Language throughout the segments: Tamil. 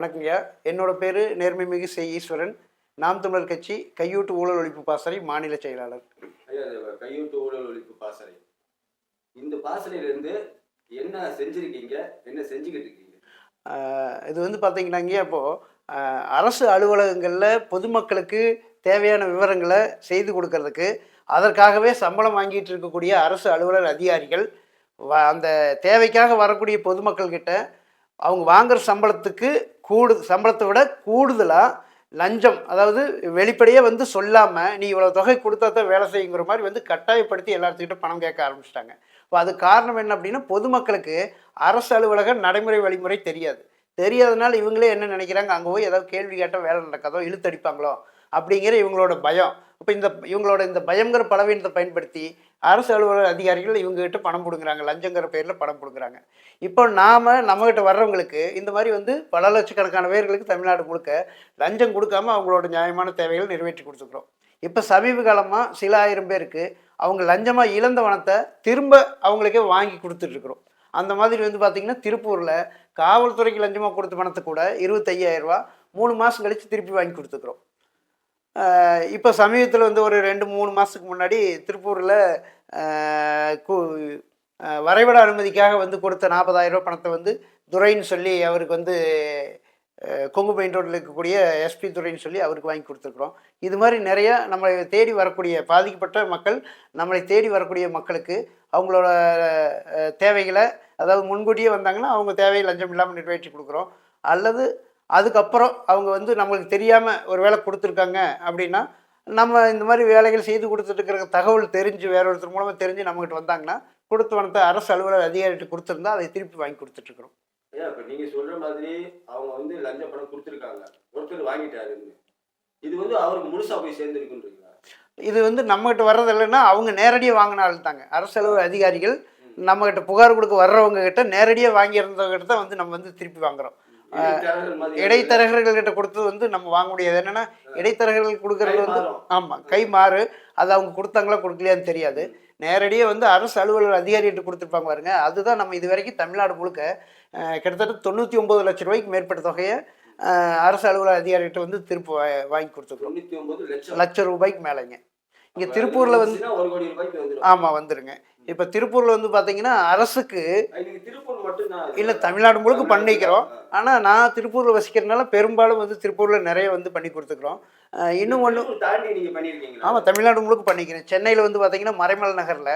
வணக்கங்க என்னோட பேர் நேர்மைமிகு செ ஈஸ்வரன் நாம் தமிழர் கட்சி கையூட்டு ஊழல் ஒழிப்பு பாசறை மாநில செயலாளர். கையூட்டு ஊழல் ஒழிப்பு பாசறை. இந்த பாசறையிலேருந்து என்ன செஞ்சிருக்கீங்க? என்ன செஞ்சுக்கிட்டு இருக்கீங்க? இது வந்து பார்த்தீங்கன்னாங்க இப்போது அரசு அலுவலகங்களில் பொதுமக்களுக்கு தேவையான விவரங்களை செய்து கொடுக்கறதுக்கு அதற்காகவே சம்பளம் வாங்கிட்டு இருக்கக்கூடிய அரசு அலுவலர் அதிகாரிகள் அந்த தேவைக்காக வரக்கூடிய பொதுமக்கள் கிட்ட அவங்க வாங்குற சம்பளத்துக்கு கூடு சம்பளத்தை விட கூடுதலாக லஞ்சம் அதாவது வெளிப்படையே வந்து சொல்லாமல் நீ இவ்வளோ தொகை கொடுத்தா தான் வேலை செய்யுங்கிற மாதிரி வந்து கட்டாயப்படுத்தி எல்லாத்துக்கிட்ட பணம் கேட்க ஆரம்பிச்சிட்டாங்க. இப்போ அது காரணம் என்ன அப்படின்னா பொதுமக்களுக்கு அரசு அலுவலக நடைமுறை வழிமுறை தெரியாது. தெரியாதனால இவங்களே என்ன நினைக்கிறாங்க? அங்கே போய் ஏதாவது கேள்வி கேட்டால் வேலை நடக்காதோ? இழுத்தடிப்பாங்களோ அப்படிங்கிற இவங்களோட பயம். இப்போ இந்த இவங்களோட இந்த பயங்கர பலவீனத்தை பயன்படுத்தி அரசு அலுவலக அதிகாரிகள் இவங்ககிட்ட பணம் கொடுக்குறாங்க லஞ்சங்கிற பேரில் பணம் கொடுக்குறாங்க இப்போ நாம் நம்மகிட்ட வர்றவங்களுக்கு இந்த மாதிரி வந்து பல லட்சக்கணக்கான பேர்களுக்கு தமிழ்நாடு முழுக்க லஞ்சம் கொடுக்காம அவங்களோட நியாயமான தேவைகளை நிறைவேற்றி கொடுத்துக்கிறோம் இப்போ சமீப காலமாக சில ஆயிரம் பேருக்கு அவங்க லஞ்சமாக இழந்த பணத்தை திரும்ப அவங்களுக்கே வாங்கி கொடுத்துட்ருக்குறோம் அந்த மாதிரி வந்து பார்த்திங்கன்னா திருப்பூரில் காவல்துறைக்கு லஞ்சமாக கொடுத்த பணத்தை கூட இருபத்தையாயிரரூவா மூணு மாதம் கழித்து திருப்பி வாங்கி கொடுத்துக்குறோம் இப்போ சமீபத்தில் வந்து ஒரு ரெண்டு மூணு மாதத்துக்கு முன்னாடி திருப்பூரில் வரைபட அனுமதிக்காக வந்து கொடுத்த நாற்பதாயிரம் ரூபாய் பணத்தை வந்து துரைன்னு சொல்லி அவருக்கு வந்து கொங்கு மெயின் ரோட்டில் இருக்கக்கூடிய எஸ்பி துறைன்னு சொல்லி அவருக்கு வாங்கி கொடுத்துருக்குறோம். இது மாதிரி நிறைய நம்மளை தேடி வரக்கூடிய பாதிக்கப்பட்ட மக்கள் நம்மளை தேடி வரக்கூடிய மக்களுக்கு அவங்களோட தேவைகளை அதாவது முன்கூட்டியே வந்தாங்கன்னா அவங்க தேவையை லஞ்சம் இல்லாமல் நிறைவேற்றி கொடுக்குறோம். அல்லது அதுக்கப்புறம் அவங்க வந்து நம்மளுக்கு தெரியாமல் ஒரு வேலை கொடுத்துருக்காங்க அப்படின்னா நம்ம இந்த மாதிரி வேலைகள் செய்து கொடுத்துட்டு தகவல் தெரிஞ்சு வேற ஒருத்தர் மூலமாக தெரிஞ்சு நம்மகிட்ட வந்தாங்கன்னா கொடுத்த பணத்தை அரசு அலுவலர் அதிகாரிகிட்ட கொடுத்துருந்தா அதை திருப்பி வாங்கி கொடுத்துட்ருக்குறோம் ஐயா இப்போ நீங்க சொல்ற மாதிரி அவங்க வந்து லஞ்ச பணம் கொடுத்துருக்காங்க. ஒருத்தர் வாங்கிட்டாருன்னு இது வந்து அவருக்கு முழுசா போய் சேர்ந்துருக்குன்றீங்களா? இது வந்து நம்மகிட்ட வர்றது இல்லைன்னா அவங்க நேரடியாக வாங்கின ஆள் தாங்க. அரசு அலுவலர் அதிகாரிகள் நம்மகிட்ட புகார் கொடுக்க வர்றவங்க கிட்ட நேரடியாக வாங்கியிருந்தவங்க கிட்ட தான் வந்து நம்ம வந்து திருப்பி வாங்குறோம். இடைத்தரகர்கள் மாதிரி இடைத்தரகர்கள் கிட்ட கொடுத்தது வந்து நம்ம வாங்க முடியாது. என்னன்னா இடைத்தரகர்கள் கொடுக்கறது வந்து. ஆமாம் கை மாறு அது அவங்க கொடுத்தாங்களா கொடுக்கலையான்னு தெரியாது. நேரடியாக வந்து அரசு அலுவலர் அதிகாரிகிட்ட கொடுத்துருப்பாங்க பாருங்க. அதுதான் நம்ம இது வரைக்கும் தமிழ்நாடு முழுக்க கிட்டத்தட்ட தொண்ணூற்றி ஒம்பது லட்ச ரூபாய்க்கு மேற்பட்ட தொகையை அரசு அலுவலர் அதிகாரிகிட்ட வந்து திருப்பி வாங்கி கொடுத்துருக்கோம். லட்சம். லட்ச ரூபாய்க்கு மேலேங்க. இங்கே திருப்பூரில் வந்து ஆமாம் வந்துருங்க. இப்போ திருப்பூரில் வந்து பார்த்தீங்கன்னா அரசுக்கு இல்லை தமிழ்நாடு முழுக்க பண்ணிக்கிறோம். ஆனால் நான் திருப்பூரில் வசிக்கிறதுனால பெரும்பாலும் வந்து திருப்பூரில் நிறைய வந்து பண்ணி கொடுத்துக்கிறோம். இன்னும் ஒன்று ஆமாம் தமிழ்நாடு முழுக்க பண்ணிக்கிறேன். சென்னையில் வந்து பார்த்தீங்கன்னா மறைமல் நகரில்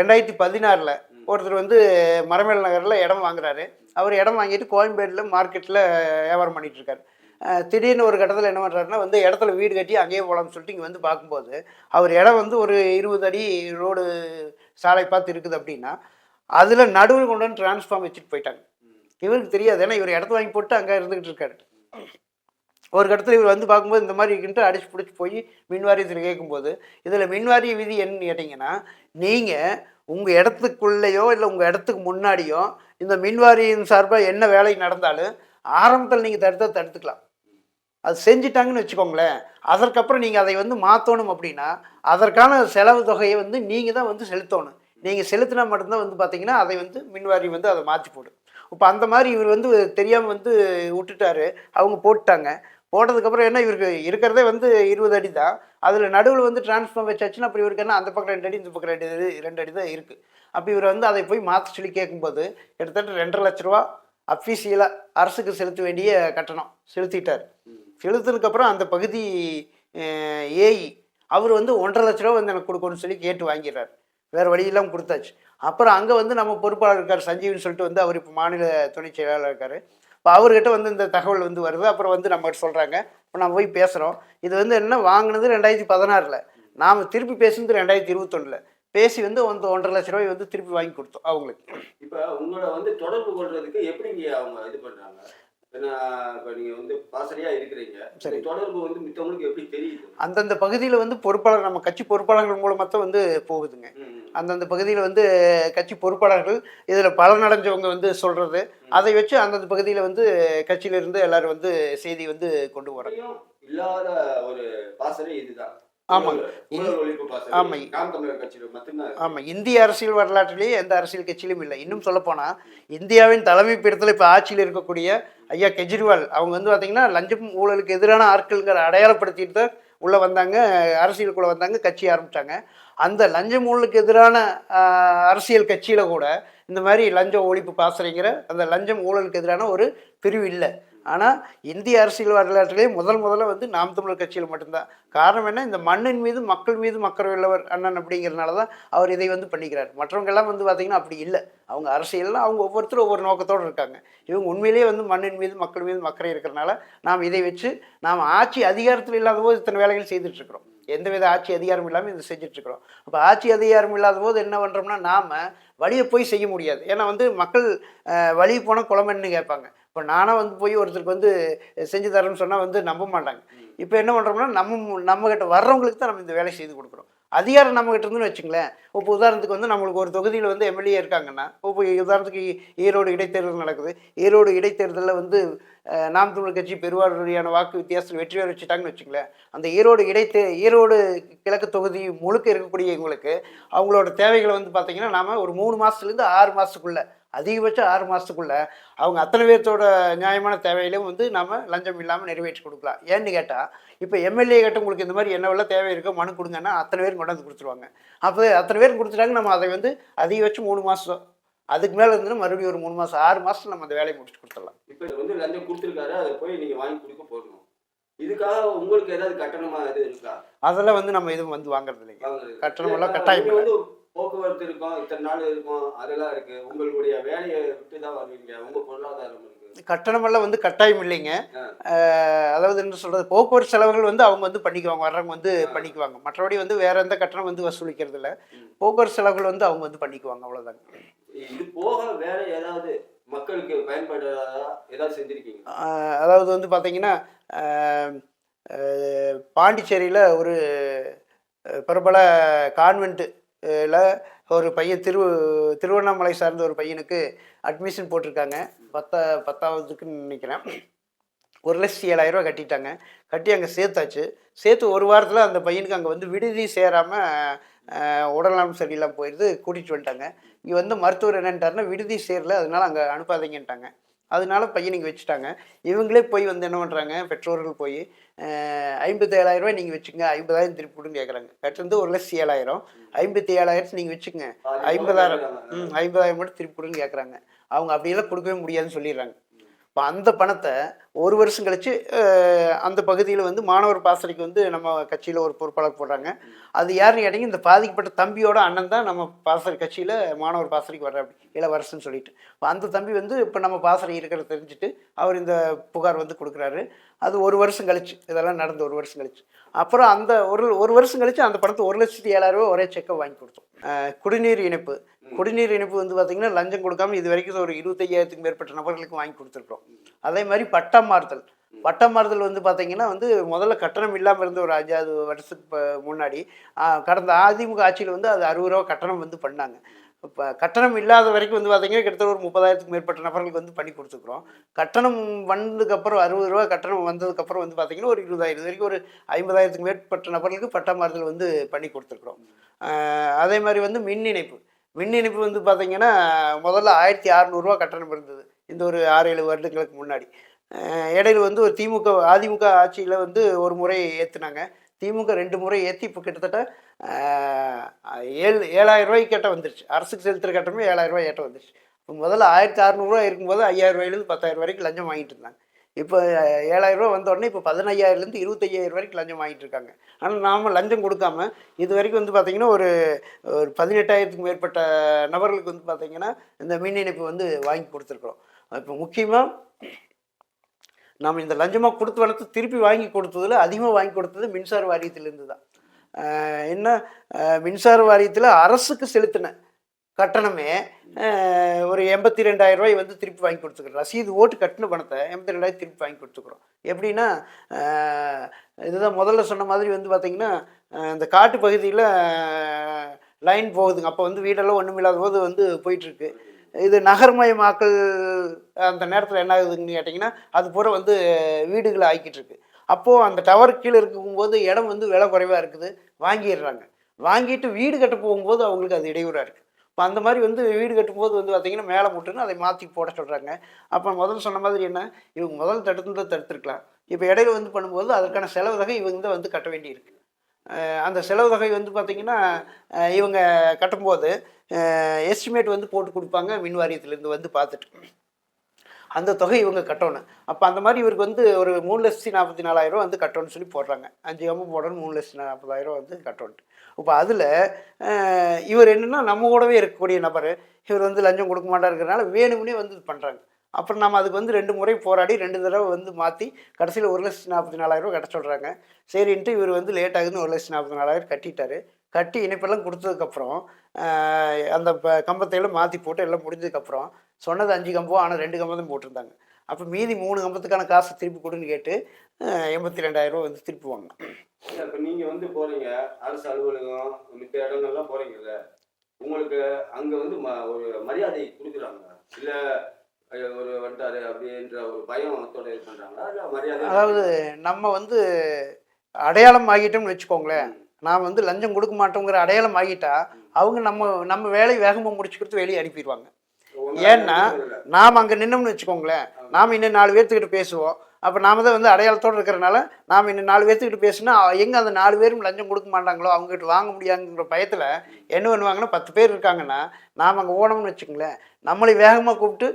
ரெண்டாயிரத்தி பதினாறில் ஒருத்தர் வந்து மறைமல் நகரில் இடம் வாங்குறாரு. அவர் இடம் வாங்கிட்டு கோயம்பேடில் மார்க்கெட்டில் வியாபாரம் பண்ணிட்டு இருக்காரு. அஹ் திடீர்னு ஒரு கட்டத்தில் என்ன பண்ணுறாருன்னா வந்து இடத்துல வீடு கட்டி அங்கேயே போகலாம்னு சொல்லிட்டு இங்கே வந்து பார்க்கும்போது அவர் இடம் வந்து ஒரு இருபது அடி ரோடு சாலை பார்த்து இருக்குது அப்படின்னா அதில் நடுவில் கொண்டு வந்து டிரான்ஸ்ஃபார்ம் வச்சுட்டு போயிட்டாங்க. இவருக்கு தெரியாது. ஏன்னா இவர் இடத்த வாங்கி போட்டு அங்கே இருந்துகிட்டு இருக்காரு. ஒரு கட்டத்தில் இவர் வந்து பார்க்கும்போது இந்த மாதிரி இருக்குன்ட்டு அடிச்சு பிடிச்சி போய் மின்வாரியத்தில் கேட்கும்போது இதில் மின்வாரிய விதி என்னன்னு கேட்டிங்கன்னா நீங்கள் உங்கள் இடத்துக்குள்ளேயோ இல்லை உங்கள் இடத்துக்கு முன்னாடியோ இந்த மின்வாரியின் சார்பாக என்ன வேலை நடந்தாலும் ஆரம்பத்தில் நீங்கள் தடுத்தா தடுத்துக்கலாம். அது செஞ்சிட்டாங்கன்னு வச்சுக்கோங்களேன். அதற்கப்புறம் நீங்கள் அதை வந்து மாற்றணும் அப்படின்னா அதற்கான செலவு தொகையை வந்து நீங்கள் தான் வந்து செலுத்தணும். நீங்கள் செலுத்தினா மட்டும்தான் வந்து பார்த்தீங்கன்னா அதை வந்து மின்வாரி வந்து அதை மாற்றி போடும் இப்போ அந்த மாதிரி இவர் வந்து தெரியாமல் வந்து விட்டுட்டாரு. அவங்க போட்டுட்டாங்க. போட்டதுக்கப்புறம் என்ன இவருக்கு இருக்கிறதே வந்து இருபது அடி தான். அதில் நடுவில் வந்து டிரான்ஸ்ஃபார்ம் வச்சாச்சுன்னா அப்படி இவருக்கு என்ன அந்த பக்கம் ரெண்டு அடி இந்த பக்கம் ரெண்டு அடி ரெண்டு அடி தான் இருக்குது அப்போ இவர் வந்து அதை போய் மாற்ற சொல்லி கேட்கும்போது கிட்டத்தட்ட ரெண்டரை லட்ச ரூபா அஃபீஷியலாக அரசுக்கு செலுத்த வேண்டிய கட்டணம். செலுத்திட்டார். செலுத்தினதுக்கப்புறம் அந்த பகுதி ஏஇ அவர் வந்து ஒன்றரை லட்ச ரூபா வந்து எனக்கு கொடுக்கணும்னு சொல்லி கேட்டு வாங்கிடுறாரு. வேறு வழியெல்லாம் கொடுத்தாச்சு. அப்புறம் அங்கே வந்து நம்ம பொறுப்பாளர் இருக்கார் சஞ்சீவ்னு சொல்லிட்டு வந்து அவர் இப்போ மாநில துணை செயலாளர் இருக்கார். இப்போ அவர்கிட்ட வந்து இந்த தகவல் வந்து வருது. அப்புறம் வந்து நம்மகிட்ட சொல்கிறாங்க இப்போ நம்ம போய் பேசுகிறோம் இது வந்து என்ன வாங்கினது ரெண்டாயிரத்தி பதினாறில். நாம் திருப்பி பேசுனது ரெண்டாயிரத்தி இருபத்தொன்னில். பேசி வந்து வந்து ஒன்றரை லட்ச ரூபாய் வந்து திருப்பி வாங்கி கொடுத்தோம் அவங்களுக்கு. இப்போ உங்களை வந்து தொடர்பு கொள்றதுக்கு எப்படி அவங்க இது பண்ணுறாங்க ஏன்னா இப்ப நீங்க வந்து பாசறையா இருக்கிறீங்க. சரி. இந்த தொடர்பு வந்து மித்தவங்களுக்கு எப்படி தெரியுது? அந்தந்த பகுதியில் வந்து பொறுப்பாளர் நம்ம கட்சி பொறுப்பாளர்கள் மூலமாக தான் வந்து போகுதுங்க. அந்தந்த பகுதியில் வந்து கட்சி பொறுப்பாளர்கள் இதில் பலனடைஞ்சவங்க வந்து சொல்கிறது அதை வச்சு அந்தந்த பகுதியில் வந்து கட்சியிலிருந்து எல்லாரும் வந்து செய்தி வந்து கொண்டு வராங்க இல்லாத ஒரு பாசறை இதுதான். ஆமாம் இந்திய அரசியல் வரலாற்றிலேயே எந்த அரசியல் கட்சியிலும் இல்லை. இன்னும் சொல்லப்போனால் இந்தியாவின் தலைமை பீடத்தில் இப்போ ஆட்சியில் இருக்கக்கூடிய ஐயா கெஜ்ரிவால் அவங்க வந்து பார்த்தீங்கன்னா லஞ்சம் ஊழலுக்கு எதிரான ஆட்கள்ங்கிற அடையாளப்படுத்திட்டு தான் உள்ளே வந்தாங்க அரசியலுக்குள்ளே வந்தாங்க கட்சி ஆரம்பித்தாங்க அந்த லஞ்சம் ஊழலுக்கு எதிரான அரசியல் கட்சியில் கூட இந்த மாதிரி லஞ்ச ஒழிப்பு பாசறைங்கிற அந்த லஞ்சம் ஊழலுக்கு எதிரான ஒரு பிரிவு இல்லை. ஆனால் இந்திய அரசியல் வரலாற்றிலே முதல் முதல்ல வந்து நாம் தமிழர் கட்சியில் மட்டும்தான். காரணம் என்ன? இந்த மண்ணின் மீது மக்கள் மீது மக்கள் உள்ளவர் அண்ணன் அப்படிங்கிறனால தான் அவர் இதை வந்து பண்ணிக்கிறார். மற்றவங்கெல்லாம் வந்து பார்த்திங்கன்னா அப்படி இல்லை. அவங்க அரசியல்லாம் அவங்க ஒவ்வொருத்தரும் ஒவ்வொரு நோக்கத்தோடு இருக்காங்க. இவங்க உண்மையிலேயே வந்து மண்ணின் மீது மக்கள் மீது மக்கள் இருக்கிறனால நாம் இதை வச்சு நாம் ஆட்சி அதிகாரத்தில் இல்லாத போது இத்தனை வேலைகள் செய்துட்ருக்குறோம் எந்தவித ஆட்சி அதிகாரம் இல்லாமல் இதை செஞ்சிட்ருக்குறோம் அப்போ ஆட்சி அதிகாரம் இல்லாத போது என்ன பண்ணுறோம்னா நாம் வழியை போய் செய்ய முடியாது. ஏன்னா வந்து மக்கள் வழி போனால் குழம்புன்னு கேட்பாங்க. இப்போ நானாக வந்து போய் ஒருத்தருக்கு வந்து செஞ்சு தரேன்னு சொன்னால் வந்து நம்ப மாட்டாங்க. இப்போ என்ன பண்ணுறோம்னா நம்ம நம்மகிட்ட வர்றவங்களுக்கு தான் நம்ம இந்த வேலை செய்து கொடுக்குறோம். அதிகாரம் நம்மகிட்ட இருந்துன்னு வச்சுங்களேன் இப்போ உதாரணத்துக்கு வந்து நம்மளுக்கு ஒரு தொகுதியில் வந்து எம்எல்ஏ இருக்காங்கன்னா இப்போ உதாரணத்துக்கு ஈரோடு இடைத்தேர்தல் நடக்குது. ஈரோடு இடைத்தேர்தலில் வந்து நாம் தமிழ் கட்சி பெருவாரியான வாக்கு வித்தியாசத்தில் வெற்றி பெற வச்சுட்டாங்கன்னு வச்சுங்களேன் அந்த ஈரோடு இடைத்தே ஈரோடு கிழக்கு தொகுதி முழுக்க இருக்கக்கூடிய எங்களுக்கு அவங்களோட தேவைகளை வந்து பார்த்திங்கன்னா நாம் ஒரு மூணு மாதத்துலேருந்து ஆறு மாதத்துக்குள்ளே அதிகபட்சம் ஆறு மாதத்துக்குள்ள அவங்க அத்தனை பேர்த்தோட நியாயமான தேவையிலும் வந்து நாம லஞ்சம் இல்லாமல் நிறைவேற்றி கொடுக்கலாம். ஏன்னு கேட்டால் இப்போ எம்எல்ஏ கிட்ட உங்களுக்கு இந்த மாதிரி என்னவெல்லாம் தேவை இருக்கோ மனு கொடுங்கன்னா அத்தனை பேரும் கொண்டாந்து கொடுத்துருவாங்க. அப்போ அத்தனை பேர் கொடுத்துட்டாங்க நம்ம அதை வந்து அதிகபட்சம் மூணு மாதம் அதுக்கு மேலே இருந்துன்னா மறுபடியும் ஒரு மூணு மாதம் ஆறு மாதம் நம்ம அந்த வேலையை முடிச்சு கொடுத்துடலாம். இப்ப இது வந்து லஞ்சம் கொடுத்துருக்காரு அதை போய் நீங்க வாங்கி கொடுக்க போடணும் இதுக்காக உங்களுக்கு ஏதாவது கட்டணமா எது இருக்கா? அதெல்லாம் வந்து நம்ம எதுவும் வந்து வாங்குறது இல்லைங்க வாங்குறது. கட்டணம் எல்லாம் இல்ல, கட்டாயம் போக்குவரத்து இருக்கும் இத்தனை நாள் இருக்கும். அதெல்லாம் இருக்கு. உங்களுடைய வேலையை விட்டு தான் வருவீங்க. உங்க பொருளாதாரம் கட்டணமெல்லாம் வந்து கட்டாயம் இல்லைங்க. அதாவது என்ன சொல்றது? போக்குவரத்து செலவுகள் வந்து அவங்க வந்து பண்ணிக்குவாங்க. வர்றவங்க வந்து பண்ணிக்குவாங்க. மற்றபடி வந்து வேற எந்த கட்டணம் வந்து வசூலிக்கிறது இல்லை. போக்குவரத்து செலவுகள் வந்து அவங்க வந்து பண்ணிக்குவாங்க. அவ்வளோதாங்க இது போக வேற ஏதாவது மக்களுக்கு பயன்படுறதா ஏதாவது செஞ்சிருக்கீங்க அதாவது வந்து பார்த்தீங்கன்னா பாண்டிச்சேரியில் ஒரு பிரபல கான்வெண்ட்டில் ஒரு பையன் திரு திருவண்ணாமலை சார்ந்த ஒரு பையனுக்கு அட்மிஷன் போட்டிருக்காங்க. பத்தா பத்தாவதுக்குன்னு நினைக்கிறேன். ஒரு லட்சத்தி ஏழாயிரரூவா கட்டிட்டாங்க. கட்டி அங்கே சேர்த்தாச்சு. சேர்த்து ஒரு வாரத்தில் அந்த பையனுக்கு அங்கே வந்து விடுதி சேராமல் உடல்நலம் சரியில்லாமல் போயிடுது கூட்டிகிட்டு வந்துட்டாங்க. இங்கே வந்து மருத்துவர் என்னன்ட்டாருன்னா விடுதி சேரல. அதனால அங்கே அனுப்பாதீங்கன்ட்டாங்க. அதனால பையன் இங்கே வச்சுட்டாங்க. இவங்களே போய் வந்து என்ன பண்ணுறாங்க பெற்றோர்கள் போய் ஐம்பத்தேழாயிரம் ரூபாய் நீங்கள் வச்சுங்க ஐம்பதாயிரம் திருப்பி கொடுன்னு கேட்குறாங்க கட்டிருந்து ஒரு லட்சத்தி ஏழாயிரம். ஐம்பத்தி ஏழாயிரத்து நீங்கள் வச்சுங்க பாதி ஐம்பதாயிரம். ம் ஐம்பதாயிரம் மட்டும் திருப்பி கொடுன்னு கேட்குறாங்க அவங்க அப்படியெல்லாம் கொடுக்கவே முடியாதுன்னு சொல்லிடுறாங்க. இப்போ அந்த பணத்தை ஒரு வருஷம் கழிச்சு அந்த பகுதியில் வந்து மாணவர் பாசறைக்கு வந்து நம்ம கட்சியில் ஒரு பொறுப்பாளர் போடுறாங்க. அது யாருன்னு கேட்டிங்க இந்த பாதிக்கப்பட்ட தம்பியோட அண்ணன் தான் நம்ம பாசறை கட்சியில் மாணவர் பாசறைக்கு வர்ற இளவரசன்னு சொல்லிட்டு. இப்போ அந்த தம்பி வந்து இப்போ நம்ம பாசறை இருக்கிறத தெரிஞ்சுட்டு அவர் இந்த புகார் வந்து கொடுக்குறாரு. அது ஒரு வருஷம் கழிச்சு இதெல்லாம் நடந்து ஒரு வருஷம் கழிச்சு. அப்புறம் அந்த ஒரு ஒரு வருஷம் கழிச்சு அந்த பணத்தை ஒரு லட்சத்தி ஏழாயிரம் ரூபாய் ஒரே செக்கை வாங்கி கொடுத்தோம். குடிநீர் இணைப்பு குடிநீர் இணைப்பு வந்து பார்த்தீங்கன்னா லஞ்சம் கொடுக்காம இது வரைக்கும் ஒரு இருபத்தையாயிரத்துக்கு மேற்பட்ட நபர்களுக்கு வாங்கி கொடுத்துருக்கோம் அதே மாதிரி பட்டம் மாறுதல். பட்டம் மாறுதல் வந்து பார்த்தீங்கன்னா வந்து முதல்ல கட்டணம் இல்லாமல் இருந்த ஒரு அஞ்சாவது வருஷத்துக்கு முன்னாடி கடந்த அதிமுக ஆட்சியில் வந்து அது அறுபது ரூபா கட்டணம் வந்து பண்ணாங்க. இப்போ கட்டணம் இல்லாத வரைக்கும் வந்து பார்த்தீங்கன்னா கிட்டத்தட்ட ஒரு முப்பதாயிரத்துக்கு மேற்பட்ட நபர்களுக்கு வந்து பண்ணி கொடுத்துருக்குறோம். கட்டணம் வந்ததுக்கப்புறம் அறுபது ரூபா கட்டணம் வந்ததுக்கப்புறம் வந்து பார்த்தீங்கன்னா ஒரு இருபதாயிரம் வரைக்கும் ஒரு ஐம்பதாயிரத்துக்கு மேற்பட்ட நபர்களுக்கு பட்டா மாறுதல் வந்து பண்ணி கொடுத்துருக்குறோம். அதே மாதிரி வந்து மின் இணைப்பு. மின் இணைப்பு வந்து பார்த்தீங்கன்னா முதல்ல ஆயிரத்தி அறநூறுவா கட்டணம் இருந்தது. இந்த ஒரு ஆறு ஏழு வருடங்களுக்கு முன்னாடி. இடையில வந்து ஒரு திமுக அதிமுக ஆட்சியில் வந்து ஒரு முறை ஏற்றுனாங்க திமுக ரெண்டு முறை ஏற்றி இப்போ கிட்டத்தட்ட ஏழு ஏழாயிரம் ரூபாய்க்கு கேட்ட வந்துருச்சு. அரசுக்கு செலுத்துகிற கட்டணமே ஏழாயிரம் ரூபாய் ஏட்ட வந்துருச்சு. இப்போ முதல்ல ஆயிரத்தி அறநூறுவா இருக்கும்போது ஐயாயிரம் ரூபாயிலேருந்து பத்தாயிரம் வரைக்கும் லஞ்சம் வாங்கிட்டு இருந்தாங்க. இப்போ ஏழாயிரம் ரூபா வந்த இப்போ பதினையாயிரம்லேருந்து இருபத்தையாயிரம் வரைக்கும் லஞ்சம் வாங்கிட்டு இருக்காங்க ஆனால் நாம் லஞ்சம் கொடுக்காம இது வரைக்கும் வந்து பார்த்திங்கன்னா ஒரு ஒரு பதினெட்டாயிரத்துக்கு மேற்பட்ட நபர்களுக்கு வந்து பார்த்திங்கன்னா இந்த மின் இணைப்பு வந்து வாங்கி கொடுத்துருக்குறோம். இப்போ முக்கியமாக நாம் இந்த லஞ்சமாக கொடுத்து வளர்த்து திருப்பி வாங்கி கொடுத்ததில் அதிகமாக வாங்கி கொடுத்தது மின்சார வாரியத்திலேருந்து தான். என்ன மின்சார வாரியத்தில் அரசுக்கு செலுத்தின கட்டணமே ஒரு எண்பத்தி ரெண்டாயிரம் ரூபாய் வந்து திருப்பி வாங்கி கொடுத்துக்கிறோம். ரசீது ஓட்டு கட்டின பணத்தை எண்பத்தி ரெண்டாயிரம் திருப்பி வாங்கி கொடுத்துக்கிறோம். எப்படின்னா இதுதான் முதல்ல சொன்ன மாதிரி வந்து பார்த்திங்கன்னா இந்த காட்டு பகுதியில் லைன் போகுதுங்க. அப்போ வந்து வீடெல்லாம் ஒன்றும் இல்லாத போது வந்து போயிட்டுருக்கு. இது நகர்மயமாக்கல் அந்த நேரத்தில் என்ன ஆகுதுன்னு கேட்டிங்கன்னா அது பூரா வந்து வீடுகளை ஆக்கிட்டு இருக்கு அப்போது அந்த டவர் கீழே இருக்கும்போது இடம் வந்து விலை குறைவாக இருக்குது. வாங்கிடுறாங்க. வாங்கிட்டு வீடு கட்ட போகும்போது அவங்களுக்கு அது இடையூறாக இருக்குது இப்போ அந்த மாதிரி வந்து வீடு கட்டும்போது வந்து பார்த்திங்கன்னா மேலே போட்டுன்னு அதை மாற்றி போட சொல்கிறாங்க அப்போ முதல்ல சொன்ன மாதிரி என்ன? இவங்க முதல் தடுத்து தடுத்துருக்கலாம். இப்போ இடையில வந்து பண்ணும்போது அதற்கான செலவு தொகை இவங்க தான் வந்து கட்ட வேண்டியிருக்கு. அந்த செலவு தொகை வந்து பார்த்திங்கன்னா இவங்க கட்டும்போது எஸ்டிமேட் வந்து போட்டு கொடுப்பாங்க. மின் வாரியத்துலேருந்து வந்து பார்த்துட்டு அந்த தொகை இவங்க கட்டணும். அப்போ அந்த மாதிரி இவருக்கு வந்து ஒரு மூணு லட்சத்தி நாற்பத்தி நாலாயிரம் வந்து கட்டணும்னு சொல்லி போடுறாங்க. அஞ்சு கம்பு போடணும் மூணு லட்சத்தி நாற்பதாயிரம் வந்து கட்டணும் இப்போ அதில் இவர் என்னென்னா நம்ம கூடவே இருக்கக்கூடிய நபர். இவர் வந்து லஞ்சம் கொடுக்க மாட்டாருங்கிறனால வேணும்னே வந்து இது பண்ணுறாங்க அப்புறம் நம்ம அதுக்கு வந்து ரெண்டு முறை போராடி ரெண்டு தடவை வந்து மாற்றி கடைசியில் ஒரு லட்சத்தி நாற்பத்தி நாலாயிரம் கட்ட சொல்கிறாங்க சரின்ட்டு இவர் வந்து லேட் ஆகுதுன்னு ஒரு லட்சத்தி நாற்பத்தி நாலாயிரம் கட்டிட்டாரு. கட்டி இணைப்பெல்லாம் கொடுத்ததுக்கப்புறம் அந்த ப- கம்பத்தையெல்லாம் மாற்றி போட்டு எல்லாம் முடிஞ்சதுக்கப்புறம் சொன்னது அஞ்சு கம்பம் ஆனால் ரெண்டு கம்பம் தான் போட்டிருந்தாங்க. அப்போ மீதி மூணு கம்பத்துக்கான காசை திருப்பி கொடுன்னு கேட்டு எண்பத்தி ரெண்டாயிரம் ரூபா வந்து திருப்பி வாங்க இப்ப நீங்க வந்து போறீங்க அரசு அலுவலகம் மித்த இடங்கள்லாம் போறீங்கல்ல உங்களுக்கு அங்க வந்து ம- ஒரு மரியாதை கொடுக்குறாங்க இல்ல ஒரு வந்துட்டாரு அப்படின்ற ஒரு பயத்தோட இது பண்றாங்களா? இல்ல மரியாதை அதாவது நம்ம வந்து அடையாளம் ஆகிட்டோம்னு வச்சுக்கோங்களேன். நான் வந்து லஞ்சம் கொடுக்க மாட்டோங்கிற அடையாளம் ஆகிட்டா அவங்க நம்ம நம்ம வேலையை வேகமாக முடிச்சு கொடுத்து வெளியே அனுப்பிடுவாங்க. ஏன்னா. நாம் அங்கே நின்னோம்னு வச்சுக்கோங்களேன். நாம் இன்னும் நாலு பேர்த்துக்கிட்ட பேசுவோம். அப்போ நாம தான் வந்து அடையாளத்தோடு இருக்கிறனால நாம் இன்னும் நாலு பேர்த்துக்கிட்ட பேசுனா எங்கே அந்த நாலு பேரும் லஞ்சம் கொடுக்க மாட்டாங்களோ அவங்ககிட்ட வாங்க முடியாதுங்கிற பயத்தில் என்ன பண்ணுவாங்கன்னா பத்து பேர் இருக்காங்கன்னா நாம் அங்கே ஓனோம்னு வச்சுக்கோங்களேன். நம்மளை வேகமாக கூப்பிட்டு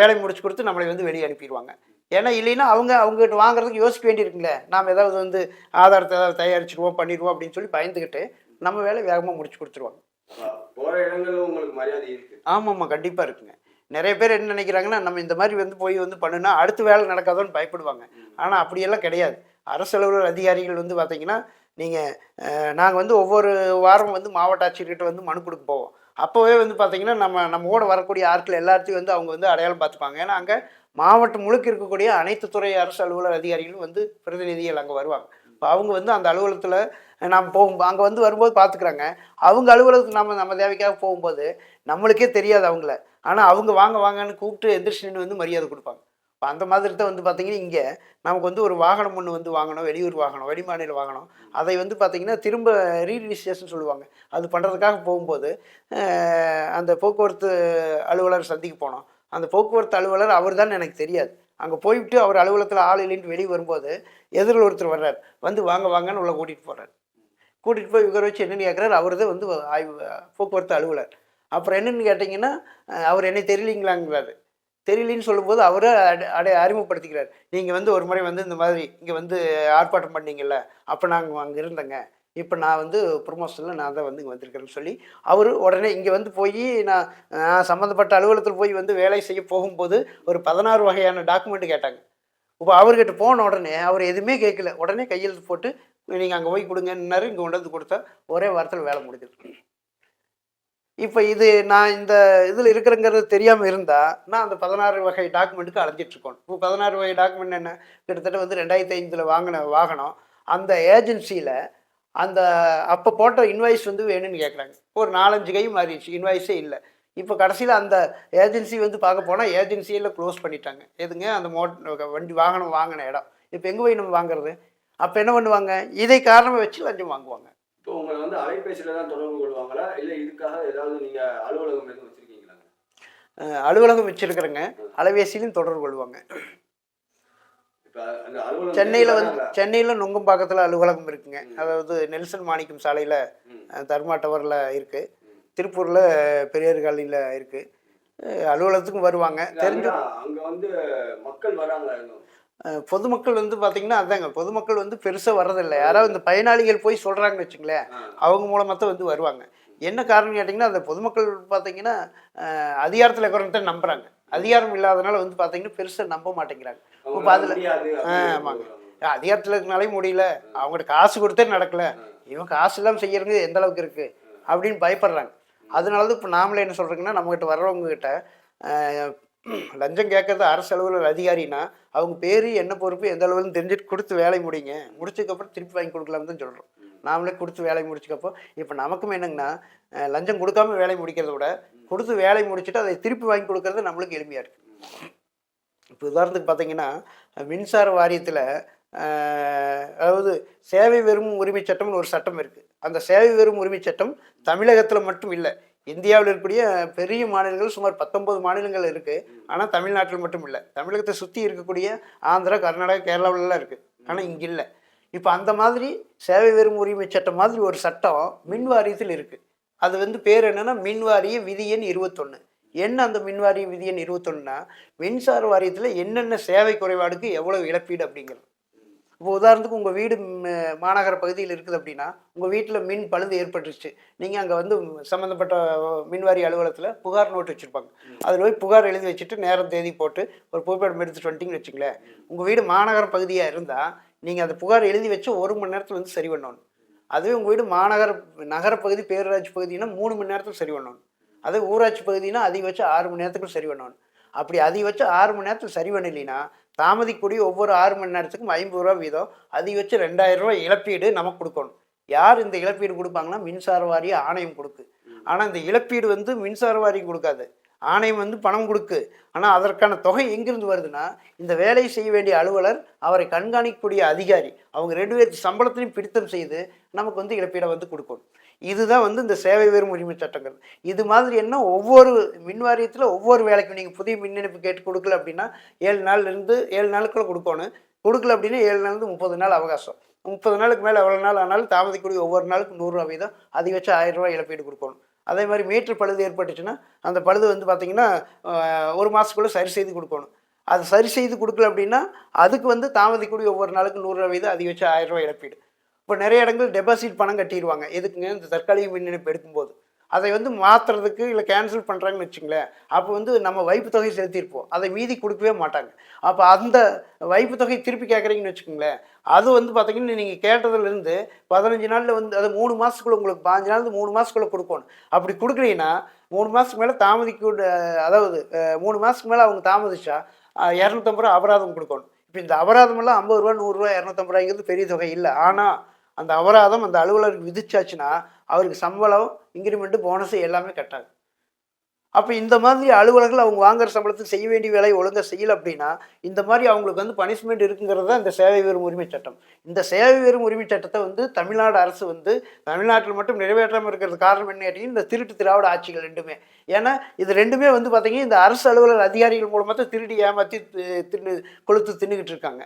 வேலையை முடிச்சு கொடுத்து நம்மளை வந்து வெளியே அனுப்பிடுவாங்க. ஏன்னா இல்லைன்னா அவங்க அவங்ககிட்ட வாங்குறதுக்கு யோசிக்க வேண்டியிருக்குங்களே. நாம் ஏதாவது வந்து ஆதாரத்தை ஏதாவது தயாரிச்சிடுவோம் பண்ணிடுவோம் அப்படின்னு சொல்லி பயந்துக்கிட்டு நம்ம வேலையை வேகமாக முடிச்சு கொடுத்துருவாங்க. போற இடங்கள்ல உங்களுக்கு மரியாதை இருக்கு. ஆமாம்மா கண்டிப்பாக இருக்குங்க. நிறைய பேர் என்ன நினைக்கிறாங்கன்னா நம்ம இந்த மாதிரி வந்து போய் வந்து பண்ணுனா அடுத்த வேலை நடக்காதோன்னு பயப்படுவாங்க. ஆனால் அப்படியெல்லாம் கிடையாது. அரசு அலுவலர் அதிகாரிகள் வந்து பார்த்தீங்கன்னா நீங்கள் நாங்கள் வந்து ஒவ்வொரு வாரம் வந்து மாவட்ட ஆட்சியர்கிட்ட வந்து மனு கொடுக்க போவோம். அப்போவே வந்து பார்த்தீங்கன்னா நம்ம நம்ம கூட வரக்கூடிய ஆட்கள் எல்லாத்தையும் வந்து அவங்க வந்து அடையாளம் பார்த்துப்பாங்க ஏன்னா அங்கே மாவட்டம் முழுக்க இருக்கக்கூடிய அனைத்து துறை அரசு அலுவலர் அதிகாரிகளும் வந்து பிரதிநிதிகள் அங்கே வருவாங்க. இப்போ அவங்க வந்து அந்த அலுவலகத்தில் நாம் போகும் அங்கே வந்து வரும்போது பார்த்துக்குறாங்க அவங்க அலுவலகத்துக்கு நம்ம நம்ம தேவைக்காக போகும்போது நம்மளுக்கே தெரியாது அவங்கள. ஆனால் அவங்க வாங்க வாங்கன்னு கூப்பிட்டு எந்திரிச்சு நின்று வந்து மரியாதை கொடுப்பாங்க. இப்போ அந்த மாதிரி தான் வந்து பார்த்தீங்கன்னா இங்கே நமக்கு வந்து ஒரு வாகனம் ஒன்று வந்து வாங்கணும் வெளியூர் வாகனம் வெளிமாநில வாகனம் அதை வந்து பார்த்தீங்கன்னா திரும்ப ரீரிஜிஸ்ட்ரேஷன் சொல்லுவாங்க. அது பண்ணுறதுக்காக போகும்போது அந்த போக்குவரத்து அலுவலர் சந்திக்கு போனோம். அந்த போக்குவரத்து அலுவலர் அவர் தான் எனக்கு தெரியாது. அங்கே போய்விட்டு அவர் அலுவலகத்தில் ஆள் இல்லைன்னு வெளியே வரும்போது எதிரில் ஒருத்தர் வர்றார். வந்து வாங்க வாங்கன்னு உள்ள கூட்டிகிட்டு போகிறார் கூட்டிகிட்டு போய் இவரை வச்சு என்னென்னு கேட்குறாரு அவர் தான் வந்து ஆய்வு போக்குவரத்து அலுவலர். அப்புறம் என்னென்னு கேட்டிங்கன்னா அவர் என்னை தெரியலீங்களாங்கிறாரு. தெரியலன்னு சொல்லும்போது அவரே அடை அறிமுகப்படுத்திக்கிறார். நீங்கள் வந்து ஒரு முறை வந்து இந்த மாதிரி இங்கே வந்து ஆர்ப்பாட்டம் பண்ணீங்கல்ல அப்போ நாங்கள் அங்கே இருந்தேங்க. இப்போ நான் வந்து ப்ரொமோஷனில் நான் தான் வந்து இங்கே வந்திருக்கிறேன்னு சொல்லி அவர் உடனே இங்கே வந்து போய் நான் நான் சம்மந்தப்பட்ட அலுவலகத்தில் போய் வந்து வேலை செய்ய போகும்போது ஒரு பதினாறு வகையான டாக்குமெண்ட் கேட்டாங்க. இப்போ அவர்கிட்ட போன உடனே அவர் எதுவுமே கேட்கல. உடனே கையெழுத்து போட்டு நீங்கள் அங்கே போய் கொடுங்கன்னாரு இங்கே கொண்டு வந்து கொடுத்தா ஒரே வாரத்தில் வேலை முடிஞ்சது இப்போ இது நான் இந்த இதில் இருக்கிறேங்கிறது தெரியாமல் இருந்தால் நான் அந்த பதினாறு வகை டாக்குமெண்ட்டுக்கு அலைஞ்சிட்ருக்கோம் இப்போ பதினாறு வகை டாக்குமெண்ட் என்ன? கிட்டத்தட்ட வந்து ரெண்டாயிரத்தி ஐந்தில் வாங்கின வாகனம். அந்த ஏஜென்சியில் அந்த அப்போ போட்ட இன்வாய்ஸ் வந்து வேணும்னு கேட்குறாங்க ஒரு நாலஞ்சு கை மாறிடுச்சு. இன்வாய்ஸே இல்லை. இப்போ கடைசியில் அந்த ஏஜென்சி வந்து பார்க்க போனால் ஏஜென்சியில் க்ளோஸ் பண்ணிட்டாங்க. எதுங்க? அந்த மோட் வண்டி வாகனம் வாங்கின இடம். இப்போ எங்கே போய் நம்ம வாங்குறது? அப்போ என்ன பண்ணுவாங்க? இதை காரணமாக வச்சு லஞ்சம் வாங்குவாங்க. இப்போ உங்களை வந்து அலைபேசியில தான் தொடர்பு கொள்வாங்களா? இல்ல இதுக்காக ஏதாவது நீங்க அலுவலகம் எதுவும் வச்சிருக்கீங்களாங்க? அஹ் அலுவலகம் வச்சிருக்கிறேங்க. அலைபேசியிலும் தொடர்பு கொள்வாங்க. சென்னையில் வந்து? சென்னையில் நுங்கம்பாக்கத்தில் அலுவலகம் இருக்குங்க. அதாவது நெல்சன் மாணிக்கம் சாலையில். தர்மா டவரில் இருக்குது திருப்பூரில் பெரியார் காலனியில் இருக்குது அலுவலகத்துக்கும் வருவாங்க. தெரிஞ்ச அங்க வந்து மக்கள் அஹ் பொதுமக்கள் வந்து பார்த்தீங்கன்னா அதாங்க பொதுமக்கள் வந்து பெருசாக வர்றதில்லை. யாராவது இந்த பயனாளிகள் போய் சொல்கிறாங்கன்னு வச்சுங்களேன். அவங்க மூலமாக தான் வந்து வருவாங்க. என்ன காரணம் கேட்டிங்கன்னா அந்த பொதுமக்கள் பார்த்தீங்கன்னா அதிகாரத்தில் இருக்கிறவங்க நம்புகிறாங்க அதிகாரம் இல்லாதனால வந்து பார்த்தீங்கன்னா பெருசாக நம்ப மாட்டேங்கிறாங்க. இப்போ அதில் ஆமாங்க. அதிகாரத்தில் இருக்கனாலே முடியல. அவங்கள்ட்ட காசு கொடுத்தே நடக்கல. இவன் காசு இல்லாமல் செய்யறது எந்த அளவுக்கு இருக்கு? அப்படின்னு பயப்படுறாங்க. அதனால தான் இப்போ நாமளே என்ன சொல்கிறோங்கன்னா நம்மகிட்ட வர்றவங்க கிட்ட ஆஹ், லஞ்சம் கேட்கறது அரசு அலுவலர் அதிகாரினா அவங்க பேர் என்ன பொறுப்பு எந்த அளவுன்னு தெரிஞ்சுட்டு கொடுத்து வேலை முடிங்க. முடிச்சதுக்கப்புறம் திருப்பி வாங்கி கொடுக்கலாம்னு தான் சொல்கிறோம் நாமளே கொடுத்து வேலை முடிச்சக்கப்போ இப்போ நமக்கும் என்னங்கன்னா லஞ்சம் கொடுக்காம வேலை முடிக்கிறத விட கொடுத்து வேலை முடிச்சுட்டு அதை திருப்பி வாங்கி கொடுக்கறது நம்மளுக்கு எளிமையாக இருக்குது இப்போ உதாரணத்துக்கு பார்த்தீங்கன்னா மின்சார வாரியத்தில் அதாவது சேவை வெறும் உரிமை சட்டம்னு ஒரு சட்டம் இருக்குது அந்த சேவை வெறும் உரிமை சட்டம் தமிழகத்தில் மட்டும் இல்லை இந்தியாவில் இருக்கக்கூடிய பெரிய மாநிலங்கள் சுமார் பத்தொன்பது மாநிலங்கள் இருக்குது ஆனால் தமிழ்நாட்டில் மட்டும் இல்லை. தமிழகத்தை சுற்றி இருக்கக்கூடிய ஆந்திரா கர்நாடகா கேரளாவிலலாம் இருக்குது ஆனால் இங்கே இல்லை. இப்போ அந்த மாதிரி சேவை வெறும் உரிமை சட்டம் மாதிரி ஒரு சட்டம் மின் வாரியத்தில் இருக்குது அது வந்து பேர் என்னன்னா மின் வாரிய விதி எண் இருபத்தொன்று என்ன அந்த மின்வாரிய விதி எண் இருபத்தொன்னுனா மின்சார வாரியத்தில் என்னென்ன சேவை குறைபாடுக்கு எவ்வளவு இழப்பீடு அப்படிங்கிறது. இப்போ உதாரணத்துக்கு உங்கள் வீடு மாநகர பகுதியில் இருக்குது அப்படின்னா உங்கள் வீட்டில் மின் பழுது ஏற்பட்டுருச்சு. நீங்கள் அங்கே வந்து சம்மந்தப்பட்ட மின்வாரி அலுவலகத்தில் புகார் நோட்டு வச்சுருப்பாங்க. அதில் போய் புகார் எழுதி வச்சுட்டு நேரம் தேதி போட்டு ஒரு புகைப்படம் எடுத்துட்டு வந்துட்டிங்கன்னு வச்சுங்களேன் உங்கள் வீடு மாநகர பகுதியாக இருந்தால் நீங்கள் அந்த புகார் எழுதி வச்சு ஒரு மணி நேரத்தில் வந்து சரி பண்ணணும். அதுவே உங்கள் வீடு மாநகர நகர பகுதி பேரூராட்சி பகுதினா மூணு மணி நேரத்தில் சரி பண்ணணும். அதே ஊராட்சி பகுதினா அதிகபட்சம் ஆறு மணி நேரத்துக்குள்ள சரி பண்ணணும். அப்படி அதிகபட்சம் ஆறு மணி நேரத்தில் சரி பண்ணலைன்னா தாமதிக்கூடிய ஒவ்வொரு ஆறு மணி நேரத்துக்கும் ஐம்பது ரூபா வீதம் அதிகபட்சம் ரெண்டாயிரம் ரூபாய் இழப்பீடு நமக்கு கொடுக்கணும். யார் இந்த இழப்பீடு கொடுப்பாங்கன்னா மின்சார வாரிய ஆணையம் கொடுக்கு. ஆனால் இந்த இழப்பீடு வந்து மின்சார வாரியம் கொடுக்காது. ஆணையம் வந்து பணம் கொடுக்கு. ஆனால் அதற்கான தொகை எங்கிருந்து வருதுன்னா இந்த வேலையை செய்ய வேண்டிய அலுவலர் அவரை கண்காணிக்கக்கூடிய அதிகாரி அவங்க ரெண்டு பேருக்கு சம்பளத்திலையும் பிடித்தம் செய்து நமக்கு வந்து இழப்பீடை வந்து கொடுக்கணும் இதுதான் வந்து இந்த சேவை வெறும் உரிமை சட்டங்கள். இது மாதிரி என்ன ஒவ்வொரு மின் வாரியத்தில் ஒவ்வொரு வேலைக்கும் நீங்கள் புதிய மின் இணைப்பு கேட்டு கொடுக்கல அப்படின்னா ஏழு நாள்லேருந்து ஏழு நாளுக்குள்ள கொடுக்கணும். கொடுக்கல அப்படின்னா ஏழு நாள்லேருந்து முப்பது நாள் அவகாசம். முப்பது நாளுக்கு மேலே எவ்வளோ நாள் ஆனாலும் தாமதிக்கூடிய ஒவ்வொரு நாளுக்கு நூறுரூவா வீதம் அதிகபட்சம் ஆயிரம் ரூபாய் இழப்பீடு கொடுக்கணும். அதே மாதிரி மீட்ரு பழுது ஏற்பட்டுச்சுன்னா அந்த பழுது வந்து பார்த்திங்கன்னா ஒரு மாதத்துக்குள்ளே சரி செய்து கொடுக்கணும். அது சரி செய்து கொடுக்கல அப்படின்னா அதுக்கு வந்து தாமதிக்கூடிய ஒவ்வொரு நாளுக்கு நூறுரூவா வீதம் அதிகபட்சம் ஆயிரம் ரூபாய் இழப்பீடு. இப்போ நிறைய இடங்கள் டெபாசிட் பணம் கட்டிடுவாங்க எதுக்குங்க? இந்த தற்காலிக மின் இணைப்பு எடுக்கும்போது. அதை வந்து மாற்றுறதுக்கு இல்லை கேன்சல் பண்ணுறாங்கன்னு வச்சுங்களேன் அப்போ வந்து நம்ம வைப்பு தொகை செலுத்தியிருப்போம். அதை மீதி கொடுக்கவே மாட்டாங்க. அப்போ அந்த வைப்பு தொகை திருப்பி கேட்குறீங்கன்னு வச்சுக்கோங்களேன் அது வந்து பார்த்தீங்கன்னா நீங்கள் கேட்டதுலேருந்து பதினஞ்சு நாளில் வந்து அது மூணு மாதத்துக்குள்ளே உங்களுக்கு பாஞ்சு நாள் மூணு மாதத்துக்குள்ளே கொடுக்கணும். அப்படி கொடுக்குறீங்கன்னா மூணு மாதத்துக்கு மேலே தாமதிக்க அதாவது மூணு மாதத்துக்கு மேலே அவங்க தாமதிச்சா இரநூத்தம்பது ரூபா அபராதம் கொடுக்கணும். இப்போ இந்த அபராதமெல்லாம் ஐம்பது ரூபா நூறுரூவா இரநூத்தம்பது ரூபாய்ங்கிறது பெரிய தொகை இல்லை. ஆனால் அந்த அபராதம் அந்த அலுவலருக்கு விதிச்சாச்சுன்னா அவருக்கு சம்பளம் இன்க்ரிமெண்ட்டு போனஸு எல்லாமே கட்டாகும் அப்போ இந்த மாதிரி அலுவலர்கள் அவங்க வாங்குற சம்பளத்துக்கு செய்ய வேண்டிய வேலையை ஒழுங்காக செய்யல அப்படின்னா இந்த மாதிரி அவங்களுக்கு வந்து பனிஷ்மெண்ட் இருக்குங்கிறது தான் இந்த சேவை வெறும் உரிமை சட்டம். இந்த சேவை வெறும் உரிமை சட்டத்தை வந்து தமிழ்நாடு அரசு வந்து தமிழ்நாட்டில் மட்டும் நிறைவேற்றாமல் இருக்கிறது காரணம் என்ன கேட்டீங்கன்னா இந்த திருட்டு திராவிட ஆட்சிகள் ரெண்டுமே. ஏன்னா இது ரெண்டுமே வந்து பார்த்தீங்கன்னா இந்த அரசு அலுவலர் அதிகாரிகள் மூலமாக தான் திருடி ஏமாற்றி தின்னு கொளுத்து தின்னுக்கிட்டு இருக்காங்க.